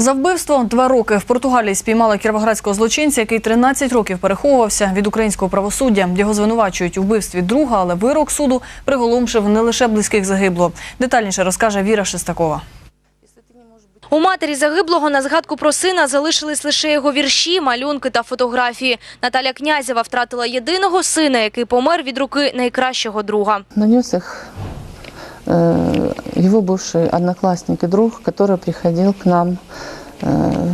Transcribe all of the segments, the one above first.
За вбивство два роки в Португалії спіймали кіровоградського злочинця, який 13 років переховувався від українського правосуддя. Його звинувачують у вбивстві друга, але вирок суду приголомшив не лише близьких загиблого. Детальніше розкаже Віра Шестакова. У матері загиблого на згадку про сина залишились лише його вірші, малюнки та фотографії. Наталя Князєва втратила єдиного сина, який помер від руки найкращого друга. Нанес э, его бывший одноклассник и друг, который приходил к нам, э,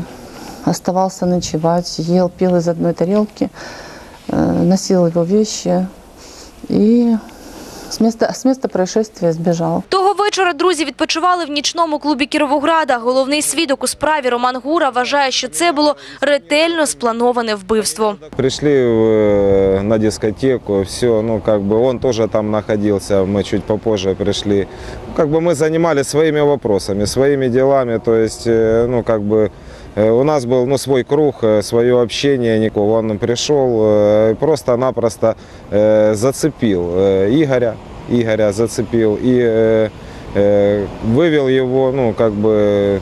оставался ночевать, ел, пил из одной тарелки, э, носил его вещи и с места, с места происшествия сбежал. Того вечора друзі відпочивали в нічному клубі Кіровограда. Головний свідок у справі Роман Гура вважає, що це було ретельно сплановане вбивство. Пришли в- на дискотеку, все, ну как бы он тоже там находился, мы чуть попозже пришли. Как бы мы занимались своими вопросами, своими делами, то есть, э, ну как бы э, у нас был ну, свой круг, э, свое общение, никого. Он пришел, э, просто-напросто э, зацепил э, Игоря, Игоря зацепил и э, э, вывел его, ну как бы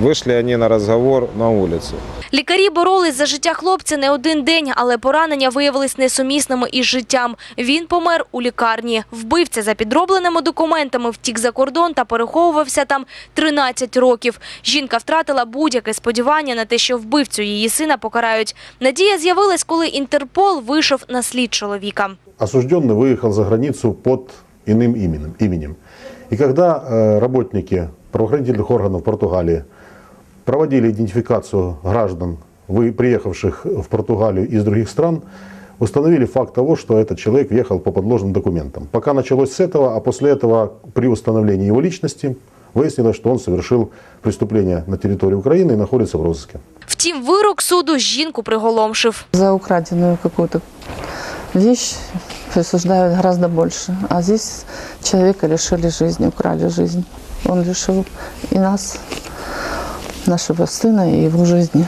вышли они на разговор на улицу. Лікарі боролись за життя хлопця не один день, але поранення виявились несумісними із життям. Він помер у лікарні. Вбивця за підробленими документами втік за кордон та переховувався там 13 років. Жінка втратила будь-яке сподівання на те, що вбивцю її сина покарають. Надія з'явилась, коли Інтерпол вийшов на слід чоловіка. осужденный выехал за границу под иным именем. именем. И когда э, работники правоохранительных органов Португалии проводили идентификацию граждан, вы, приехавших в Португалию из других стран, установили факт того, что этот человек въехал по подложным документам. Пока началось с этого, а после этого при установлении его личности выяснилось, что он совершил преступление на территории Украины и находится в розыске. Втім, вирок суду жінку приголомшив. За украденную какую-то вещь присуждают гораздо больше. А здесь человека лишили жизни, украли жизнь. Он лишил и нас, нашего сына, и его жизни.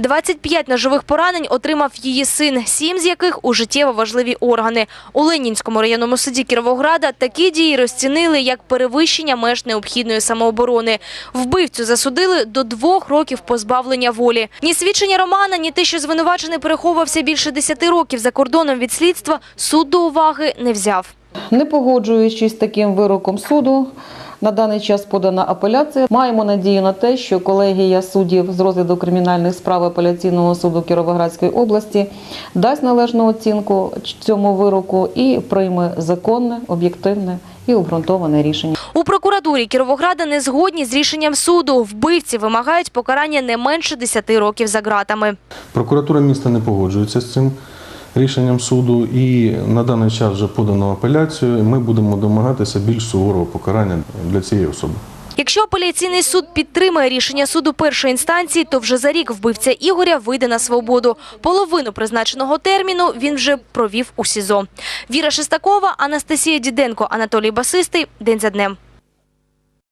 25 ножових поранень отримав її син, сім з яких у життєво важливі органи. У Ленінському районному суді Кіровограда такі дії розцінили як перевищення меж необхідної самооборони. Вбивцю засудили до двох років позбавлення волі. Ні свідчення Романа, ні те, що звинувачений переховувався більше 10 років за кордоном від слідства, суд до уваги не взяв. Не погоджуючись з таким вироком суду, на даний час подана апеляція. Маємо надію на те, що колегія суддів з розгляду кримінальних справ апеляційного суду Кіровоградської області дасть належну оцінку цьому вироку і прийме законне, об'єктивне і обґрунтоване рішення. У прокуратурі Кіровограда не згодні з рішенням суду. Вбивці вимагають покарання не менше 10 років за ґратами. Прокуратура міста не погоджується з цим рішенням суду, і на даний час вже подано апеляцію. Ми будемо домагатися більш суворого покарання для цієї особи. Якщо апеляційний суд підтримає рішення суду першої інстанції, то вже за рік вбивця Ігоря вийде на свободу. Половину призначеного терміну він вже провів у СІЗО. Віра Шестакова, Анастасія Діденко, Анатолій Басистий. День за днем.